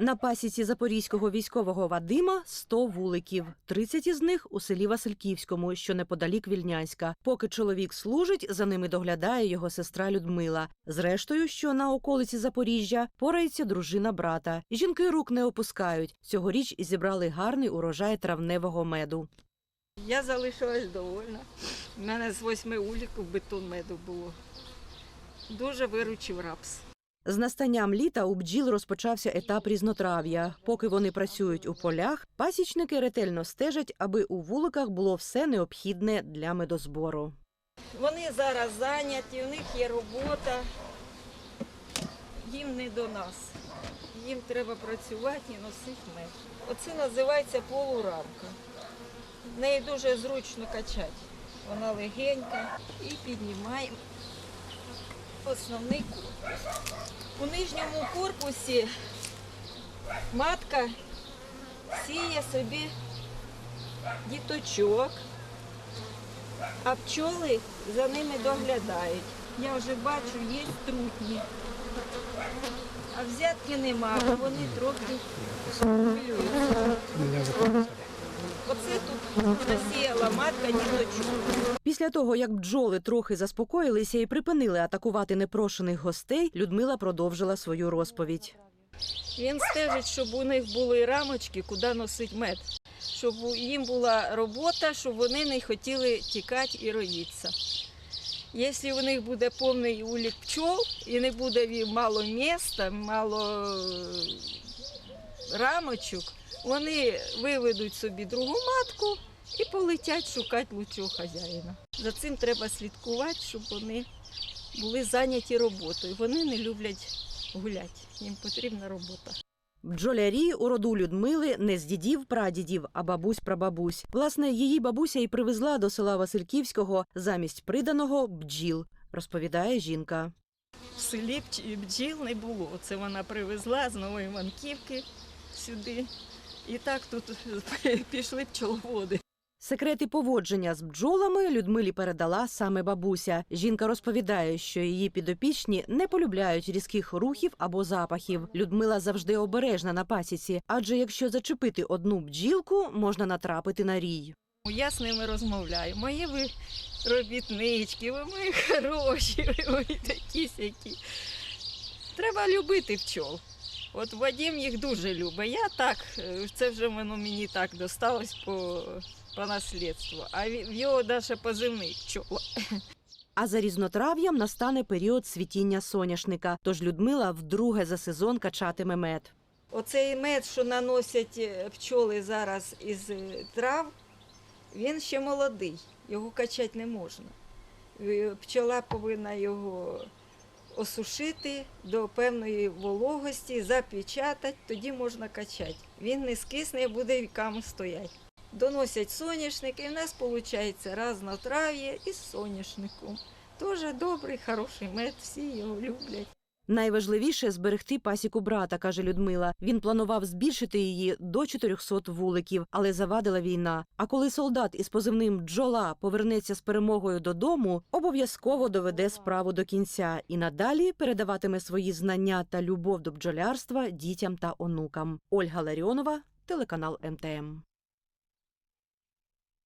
На пасіці запорізького військового Вадима 100 вуликів, 30 із них у селі Васильківському, що неподалік Вільнянська. Поки чоловік служить, за ними доглядає його сестра Людмила. Зрештою, що на околиці Запоріжжя порається дружина брата. Жінки рук не опускають. Цьогоріч зібрали гарний урожай травневого меду. Я залишилась довольна. У мене з восьми уліків бетон меду було. Дуже виручив рапс. З настанням літа у бджіл розпочався етап різнотрав'я. Поки вони працюють у полях, пасічники ретельно стежать, аби у вуликах було все необхідне для медозбору. Вони зараз зайняті, у них є робота. Їм не до нас. Їм треба працювати і носити мед. Оце називається полурамка. В неї дуже зручно качати. Вона легенька і піднімаємо основний корпус. У нижньому корпусі матка сіє собі діточок, а пчоли за ними доглядають. Я вже бачу, є трутні. А взятки нема, бо вони трохи хвилюються. Насіяла матка діточок. Після того, як бджоли трохи заспокоїлися і припинили атакувати непрошених гостей, Людмила продовжила свою розповідь. Він стежить, щоб у них були рамочки, куди носить мед, щоб їм була робота, щоб вони не хотіли тікати і роїтися. Якщо у них буде повний улік пчол і не буде мало міста, мало е, рамочок, вони виведуть собі другу матку і полетять шукати лучшого хазяїна. За цим треба слідкувати, щоб вони були зайняті роботою. Вони не люблять гуляти, їм потрібна робота. Бджолярі у роду Людмили не з дідів прадідів, а бабусь прабабусь. Власне, її бабуся і привезла до села Васильківського замість приданого бджіл, розповідає жінка. В селі бджіл не було. Це вона привезла з Нової Манківки сюди. І так тут пішли пчеловоди. Секрети поводження з бджолами Людмилі передала саме бабуся. Жінка розповідає, що її підопічні не полюбляють різких рухів або запахів. Людмила завжди обережна на пасіці, адже якщо зачепити одну бджілку, можна натрапити на рій. Я з ними розмовляю. Мої ви робітнички, ви мої хороші, ви мої такі сякі. Треба любити пчол. От Вадим їх дуже любить. Я так, е, це вже воно мені так досталось по, по наслідству. А в його навіть позивний пчола. А за різнотрав'ям настане період цвітіння соняшника. Тож Людмила вдруге за сезон качатиме мед. Оцей мед, що наносять е, пчоли зараз із е, трав, він ще молодий, його качати не можна. Пчола повинна його осушити до певної вологості, запечатати, тоді можна качати. Він не скисне, буде віками стояти. Доносять соняшник, і в нас виходить раз на траві із соняшником. Дуже добрий, хороший мед, всі його люблять. Найважливіше зберегти пасіку брата, каже Людмила. Він планував збільшити її до 400 вуликів, але завадила війна. А коли солдат із позивним Джола повернеться з перемогою додому, обов'язково доведе справу до кінця і надалі передаватиме свої знання та любов до бджолярства дітям та онукам. Ольга Ларіонова, телеканал МТМ.